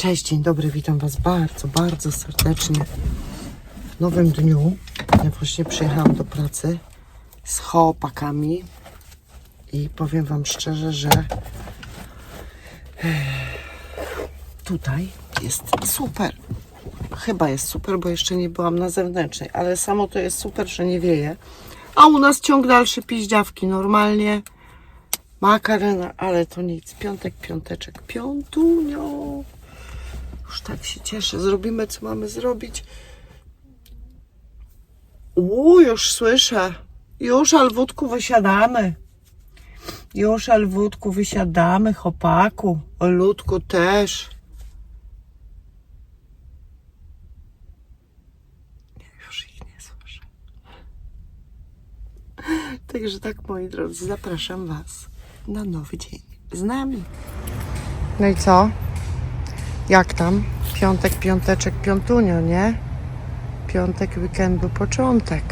Cześć, dzień dobry, witam Was bardzo, bardzo serdecznie w nowym dniu. Ja właśnie przyjechałam do pracy z chłopakami i powiem Wam szczerze, że tutaj jest super. Chyba jest super, bo jeszcze nie byłam na zewnętrznej, ale samo to jest super, że nie wieje. A u nas ciąg dalszy piździawki, normalnie makarena, ale to nic. Piątek, piąteczek, piątunio. Już tak się cieszę. Zrobimy, co mamy zrobić. U, już słyszę. Już, Alwutku, wysiadamy. Już, Alwutku, wysiadamy, chłopaku. Olutku też. Także tak, moi drodzy, zapraszam Was na nowy dzień z nami. No i co? Jak tam? Piątek, piąteczek, piątunio, nie? Piątek, weekendu, początek.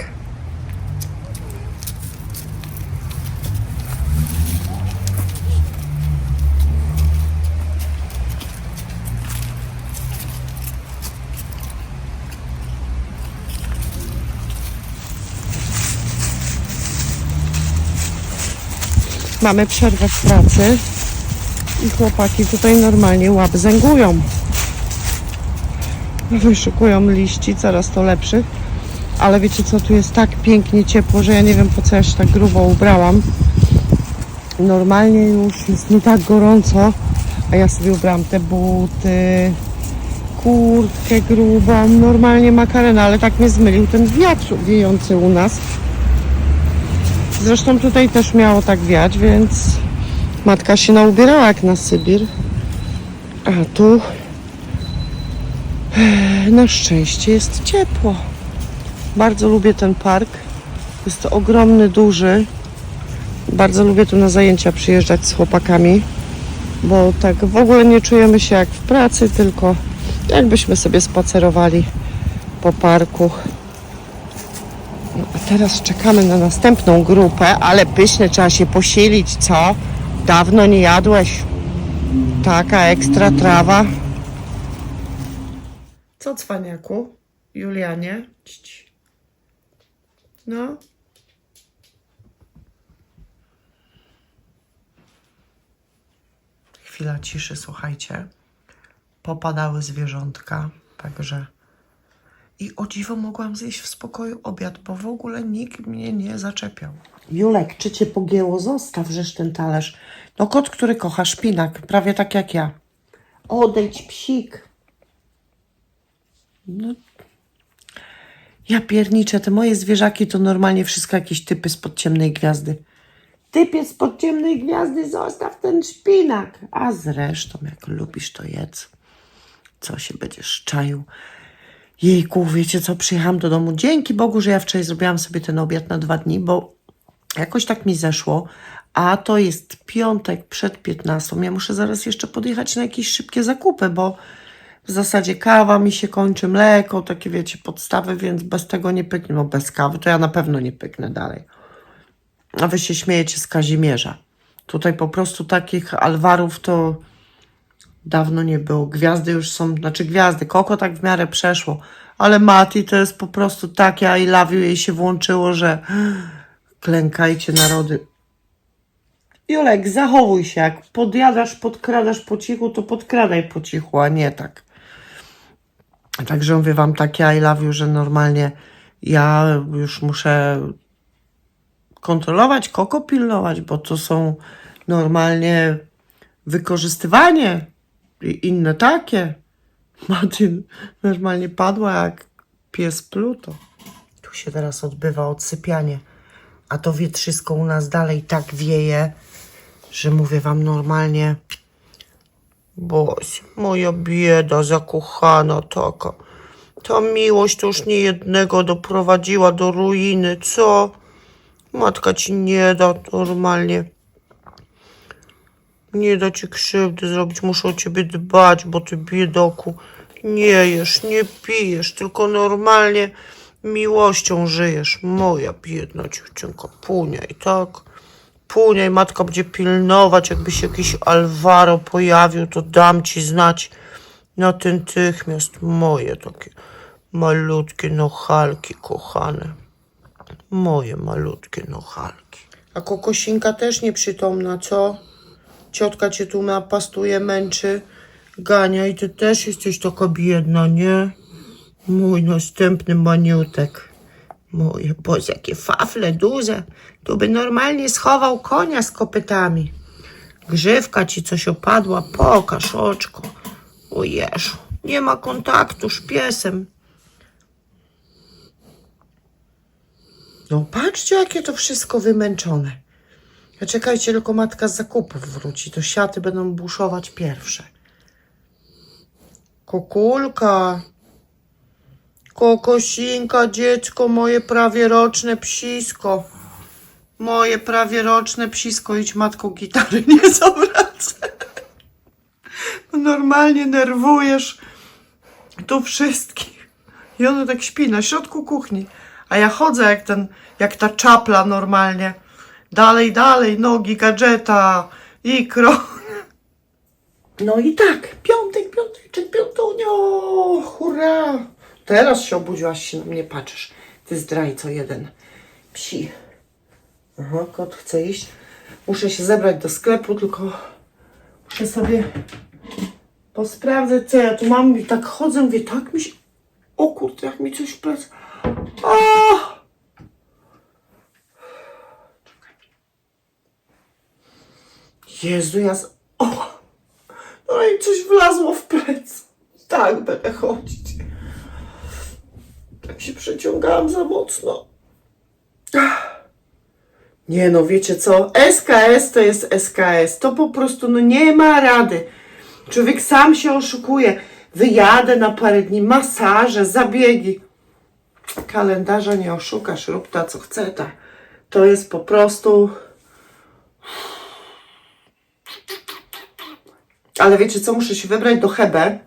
Mamy przerwę w pracy i chłopaki tutaj normalnie łap zęgują. Wyszukują liści, coraz to lepszych. Ale wiecie co, tu jest tak pięknie ciepło, że ja nie wiem po co ja się tak grubo ubrałam. Normalnie już jest mi tak gorąco, a ja sobie ubrałam te buty, kurtkę grubą, normalnie makarena, ale tak mnie zmylił ten wiatr wiejący u nas. Zresztą tutaj też miało tak wiać, więc matka się naubierała jak na Sybir. A tu eh, na szczęście jest ciepło. Bardzo lubię ten park. Jest to ogromny, duży. Bardzo lubię tu na zajęcia przyjeżdżać z chłopakami, bo tak w ogóle nie czujemy się jak w pracy, tylko jakbyśmy sobie spacerowali po parku. No, a teraz czekamy na następną grupę, ale pyszne trzeba się posilić, co? Dawno nie jadłeś. Taka ekstra trawa. Co, cwaniaku? Julianie? No. Chwila ciszy, słuchajcie. Popadały zwierzątka, także... I o dziwo mogłam zjeść w spokoju obiad, bo w ogóle nikt mnie nie zaczepiał. Julek, czy cię pogięło? Zostaw żeż ten talerz. No kot, który kocha szpinak, prawie tak jak ja. Odejdź, psik. No. Ja pierniczę, te moje zwierzaki to normalnie wszystko jakieś typy spod ciemnej gwiazdy. Typie spod ciemnej gwiazdy, zostaw ten szpinak. A zresztą, jak lubisz, to jedz. Co się będziesz czaił? Jejku, wiecie co, przyjechałam do domu. Dzięki Bogu, że ja wczoraj zrobiłam sobie ten obiad na dwa dni, bo jakoś tak mi zeszło. A to jest piątek przed 15. Ja muszę zaraz jeszcze podjechać na jakieś szybkie zakupy, bo w zasadzie kawa mi się kończy, mleko, takie wiecie, podstawy, więc bez tego nie pyknę. No bez kawy to ja na pewno nie pyknę dalej. A wy się śmiejecie z Kazimierza. Tutaj po prostu takich alwarów to dawno nie było. Gwiazdy już są, znaczy gwiazdy, Koko tak w miarę przeszło, ale Mati to jest po prostu takie I love you jej się włączyło, że klękajcie narody. Julek, zachowuj się, jak podjadasz, podkradasz po cichu, to podkradaj po cichu, a nie tak. Także mówię wam takie I love you, że normalnie ja już muszę kontrolować, Koko pilnować, bo to są normalnie wykorzystywanie inne takie. Martin normalnie padła jak pies Pluto. Tu się teraz odbywa odsypianie, a to wietrzysko u nas dalej tak wieje, że mówię wam normalnie, boś, moja bieda zakochana taka. Ta miłość to już nie jednego doprowadziła do ruiny, co? Matka ci nie da normalnie. Nie da ci krzywdy zrobić, muszę o ciebie dbać, bo ty biedoku nie jesz, nie pijesz, tylko normalnie miłością żyjesz. Moja biedna dziewczynka, puniaj, tak? Puniaj, matka będzie pilnować, jakby się jakiś Alvaro pojawił, to dam ci znać. Natychmiast moje takie malutkie nochalki kochane. Moje malutkie nochalki. A kokosinka też nieprzytomna, co? Ciotka cię tu napastuje, męczy, gania i ty też jesteś taka biedna, nie? Mój następny maniutek. Moje, boże, jakie fafle duże. Tu by normalnie schował konia z kopytami. Grzywka ci coś opadła, pokaż oczko. O Jezu, nie ma kontaktu z piesem. No patrzcie, jakie to wszystko wymęczone. Ja czekajcie, tylko matka z zakupów wróci, to siaty będą buszować pierwsze. Kokulka. Kokosinka, dziecko, moje prawie roczne psisko. Moje prawie roczne psisko, idź matko gitary nie zawracę. Normalnie nerwujesz tu wszystkich. I ona tak śpi na środku kuchni. A ja chodzę jak ten, jak ta czapla normalnie. Dalej, dalej, nogi, gadżeta, ikro. No i tak, piątek, piąteczek, piątunio, hurra. Teraz się obudziłaś, się na mnie patrzysz. Ty zdrajco jeden. Psi. Aha, kot chce iść. Muszę się zebrać do sklepu, tylko muszę sobie posprawdzać, co ja tu mam. I tak chodzę, mówię, tak mi się... O kurde, jak mi coś plec... O! Jezu, ja... Z... O! No i coś wlazło w plec. Tak będę chodzić. Tak się przeciągałam za mocno. Nie no, wiecie co? SKS to jest SKS. To po prostu no nie ma rady. Człowiek sam się oszukuje. Wyjadę na parę dni, masaże, zabiegi. Kalendarza nie oszukasz, rób ta co chce ta. To jest po prostu... Ale wiecie co, muszę się wybrać do Hebe,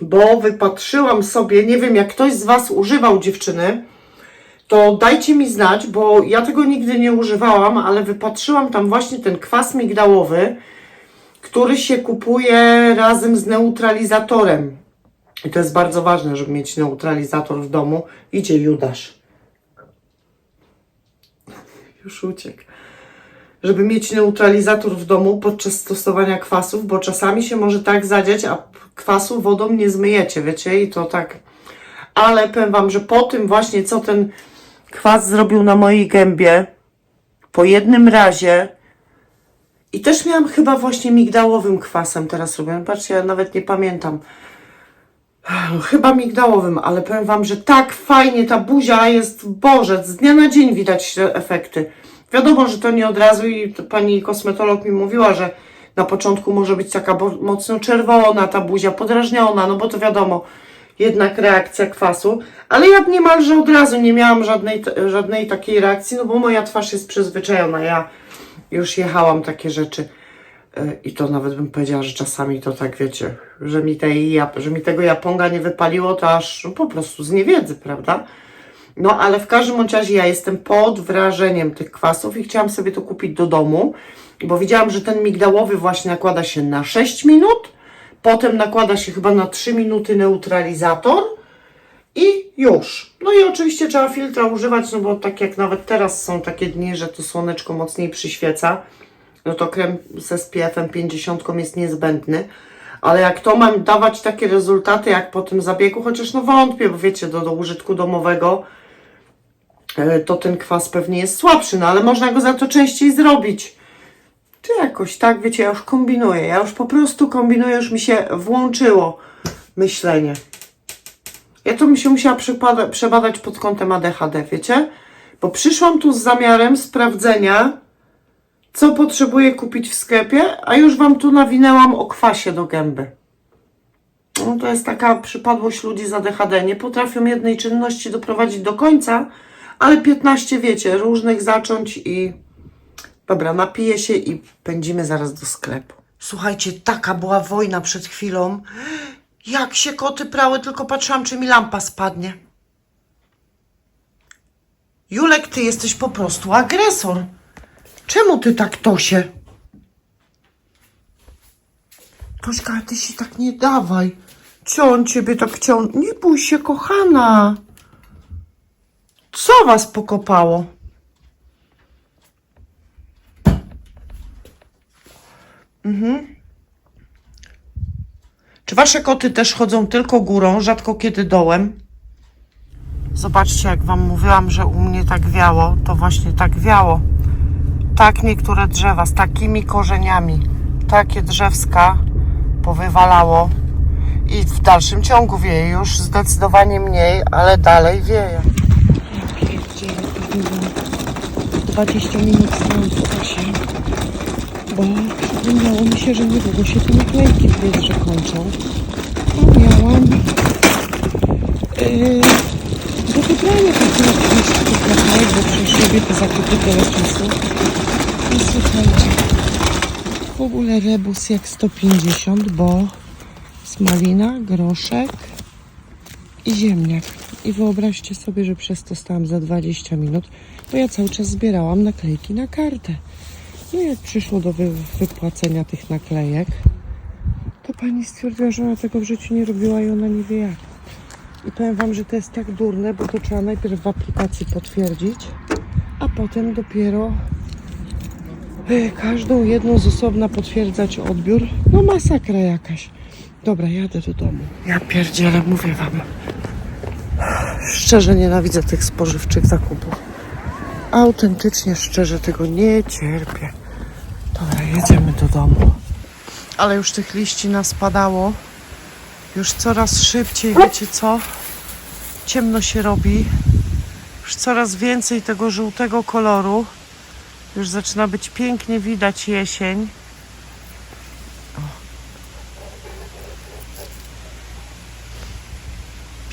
bo wypatrzyłam sobie, nie wiem jak ktoś z Was używał dziewczyny, to dajcie mi znać, bo ja tego nigdy nie używałam, ale wypatrzyłam tam właśnie ten kwas migdałowy, który się kupuje razem z neutralizatorem. I to jest bardzo ważne, żeby mieć neutralizator w domu. Idzie Judasz. Już uciekł. Żeby mieć neutralizator w domu podczas stosowania kwasów, bo czasami się może tak zadziać, a kwasu wodą nie zmyjecie, wiecie? I to tak. Ale powiem Wam, że po tym właśnie, co ten kwas zrobił na mojej gębie, po jednym razie, i też miałam chyba właśnie migdałowym kwasem teraz robię. Patrzcie, ja nawet nie pamiętam. Chyba migdałowym, ale powiem Wam, że tak fajnie ta buzia jest, Boże, z dnia na dzień widać efekty. Wiadomo, że to nie od razu i pani kosmetolog mi mówiła, że na początku może być taka mocno czerwona ta buzia, podrażniona, no bo to wiadomo, jednak reakcja kwasu, ale ja niemalże od razu nie miałam żadnej, żadnej takiej reakcji, no bo moja twarz jest przyzwyczajona, ja już jechałam takie rzeczy. E, I to nawet bym powiedziała, że czasami to tak wiecie, że mi, tej, że mi tego japonga nie wypaliło, to aż po prostu z niewiedzy, prawda? No ale w każdym razie ja jestem pod wrażeniem tych kwasów i chciałam sobie to kupić do domu, bo widziałam, że ten migdałowy właśnie nakłada się na 6 minut, potem nakłada się chyba na 3 minuty neutralizator i już. No i oczywiście trzeba filtra używać, no bo tak jak nawet teraz są takie dni, że to słoneczko mocniej przyświeca, no to krem ze SPF-em 50 jest niezbędny. Ale jak to mam dawać takie rezultaty jak po tym zabiegu, chociaż no wątpię, bo wiecie, do, do użytku domowego to ten kwas pewnie jest słabszy, no ale można go za to częściej zrobić. Czy jakoś tak, wiecie, ja już kombinuję, ja już po prostu kombinuję, już mi się włączyło myślenie. Ja to mi się musiała przebadać pod kątem ADHD, wiecie? Bo przyszłam tu z zamiarem sprawdzenia, co potrzebuję kupić w sklepie, a już Wam tu nawinęłam o kwasie do gęby. No, to jest taka przypadłość ludzi z ADHD. Nie potrafią jednej czynności doprowadzić do końca, ale 15, wiecie, różnych zacząć i... Dobra, napiję się i pędzimy zaraz do sklepu. Słuchajcie, taka była wojna przed chwilą. Jak się koty prały, tylko patrzyłam, czy mi lampa spadnie. Julek, ty jesteś po prostu agresor. Czemu ty tak Tosie? Tośka, ty się tak nie dawaj. On ciebie tak chciał? Nie bój się, kochana. Co was pokopało? Mhm. Czy wasze koty też chodzą tylko górą, rzadko kiedy dołem? Zobaczcie, jak wam mówiłam, że u mnie tak wiało, to właśnie tak wiało. Tak niektóre drzewa z takimi korzeniami, takie drzewska powywalało i w dalszym ciągu wieje już zdecydowanie mniej, ale dalej wieje. 20 minut stąd Kasia, bo przypomniało mi się, że niedługo się te naklejki w Biedrze kończą. A miałam yy, do wybrania takich naklejek, bo przecież robię te zakupy tyle czasu. I słuchajcie, w ogóle rebus jak 150, bo smalina, groszek i ziemniak. I wyobraźcie sobie, że przez to stałam za 20 minut, bo ja cały czas zbierałam naklejki na kartę. No jak przyszło do wy wypłacenia tych naklejek, to pani stwierdziła, że ona tego w życiu nie robiła i ona nie wie jak. I powiem wam, że to jest tak durne, bo to trzeba najpierw w aplikacji potwierdzić, a potem dopiero e, każdą jedną z osobna potwierdzać odbiór. No masakra jakaś. Dobra, jadę do domu. Ja pierdzielę, mówię wam. Szczerze nienawidzę tych spożywczych zakupów. Autentycznie, szczerze tego nie cierpię. Dobra, jedziemy do domu. Ale już tych liści naspadało. Już coraz szybciej, wiecie co? Ciemno się robi. Już coraz więcej tego żółtego koloru. Już zaczyna być pięknie widać jesień.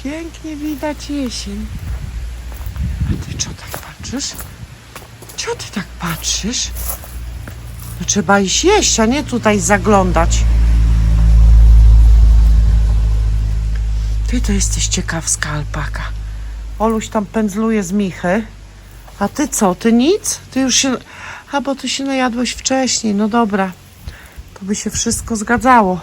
Pięknie widać jesień. A ty co tak patrzysz? Co ty tak patrzysz? No trzeba iść jeść, a nie tutaj zaglądać. Ty to jesteś ciekawska alpaka. Oluś tam pędzluje z Michy. A ty co? Ty nic? Ty już się... A, bo ty się najadłeś wcześniej. No dobra. To by się wszystko zgadzało.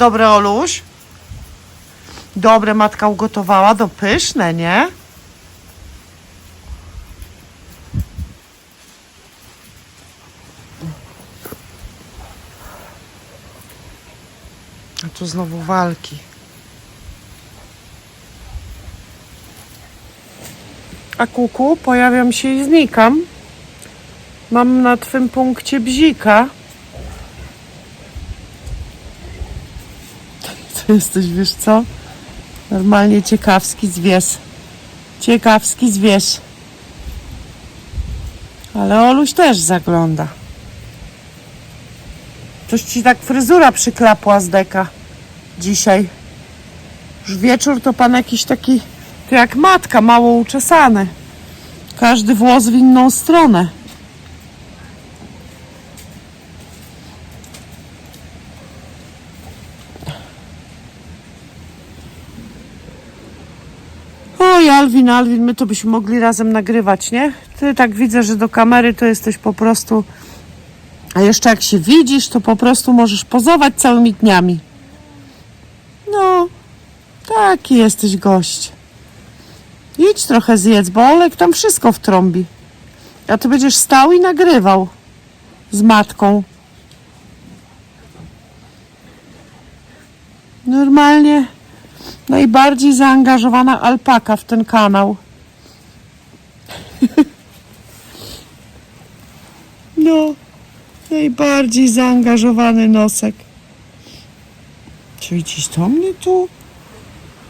Dobre, Oluś? Dobre matka ugotowała, do pyszne, nie? A tu znowu walki. A kuku, pojawiam się i znikam. Mam na twym punkcie bzika. To jesteś, wiesz co? Normalnie ciekawski zwierz. Ciekawski zwierz. Ale Oluś też zagląda. Coś ci tak fryzura przyklapła z deka dzisiaj. Już wieczór to pan jakiś taki, to jak matka, mało uczesany. Każdy włos w inną stronę. Oj, Alwin, Alwin, my to byśmy mogli razem nagrywać, nie? Ty tak widzę, że do kamery to jesteś po prostu... A jeszcze jak się widzisz, to po prostu możesz pozować całymi dniami. No, taki jesteś gość. Idź trochę zjedz, bo Olek tam wszystko wtrąbi. A ty będziesz stał i nagrywał z matką. Normalnie najbardziej zaangażowana alpaka w ten kanał. No, najbardziej zaangażowany nosek. Czy gdzieś do mnie tu?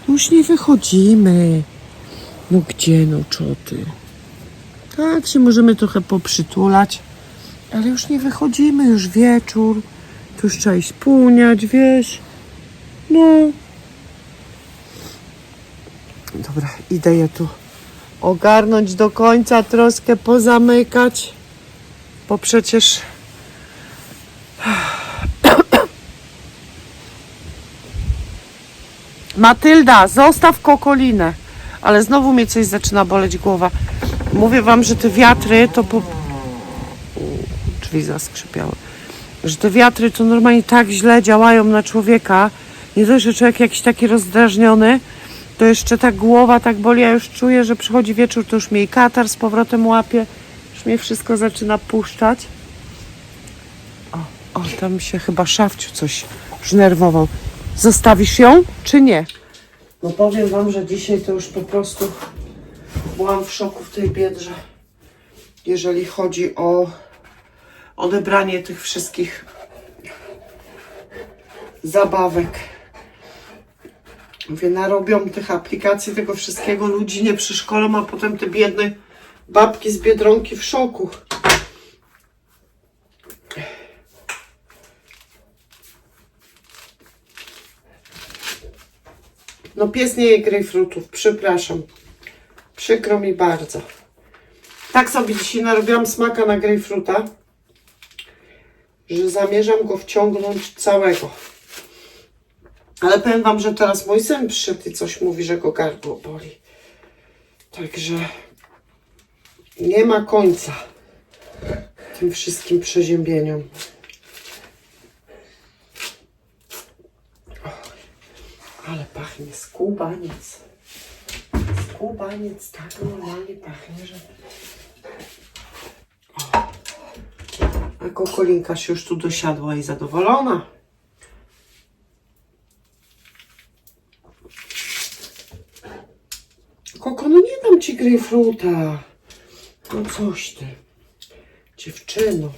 Już nie wychodzimy. No gdzie, no czoty? Tak się możemy trochę poprzytulać, ale już nie wychodzimy, już wieczór. Tu już trzeba iść spłuniać, wiesz? No. Dobra, idę je tu ogarnąć do końca, troskę pozamykać, bo przecież Matylda, zostaw kokolinę. ale znowu mnie coś zaczyna boleć głowa. Mówię wam, że te wiatry to po... Drzwi zaskrzypiały. Że te wiatry to normalnie tak źle działają na człowieka. Nie dość, że człowiek jakiś taki rozdrażniony, to jeszcze ta głowa tak boli. Ja już czuję, że przychodzi wieczór, to już mnie i katar z powrotem łapie. Już mnie wszystko zaczyna puszczać. O, o, tam się chyba szafciu coś znerwował. Zostawisz ją, czy nie? No powiem wam, że dzisiaj to już po prostu byłam w szoku w tej biedrze. Jeżeli chodzi o odebranie tych wszystkich zabawek. Mówię, narobią tych aplikacji, tego wszystkiego, ludzi nie przyszkolą, a potem te biedne babki z Biedronki w szoku. No pies nie je grejpfrutów, przepraszam. Przykro mi bardzo. Tak sobie dzisiaj narobiłam smaka na grejpfruta, że zamierzam go wciągnąć całego. Ale powiem wam, że teraz mój syn przyszedł i coś mówi, że go gardło boli. Także nie ma końca tym wszystkim przeziębieniom. Ale pachnie skubaniec. Skubaniec tak normalnie pachnie, że... A kokolinka się już tu dosiadła i zadowolona. Koko, no nie dam ci grejpfruta. No coś ty. Dziewczyno.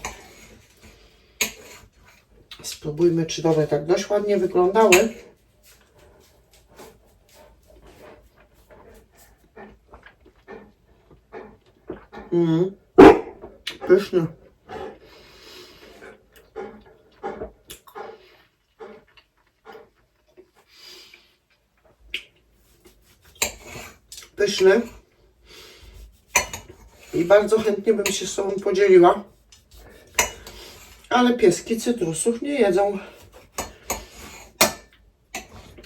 Spróbujmy, czy dobre tak dość ładnie wyglądały. Mhm. Pyszne. Pyszny. I bardzo chętnie bym się z Tobą podzieliła. Ale pieski cytrusów nie jedzą.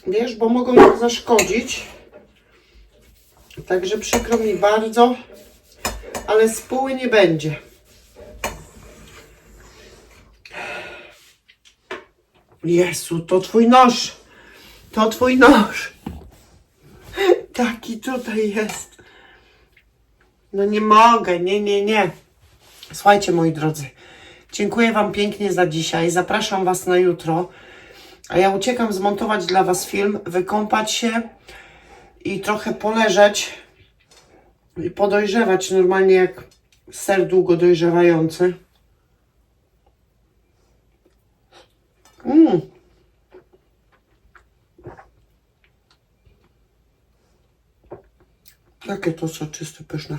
Wiesz, bo mogą zaszkodzić. Także przykro mi bardzo, ale spóły nie będzie. Jezu, to twój nóż. To twój nóż. Taki tutaj jest. No nie mogę, nie, nie, nie. Słuchajcie, moi drodzy, dziękuję Wam pięknie za dzisiaj. Zapraszam Was na jutro. A ja uciekam zmontować dla Was film, wykąpać się i trochę poleżeć i podojrzewać normalnie jak ser długo dojrzewający. Mm. Jakie to soczyste, pyszne.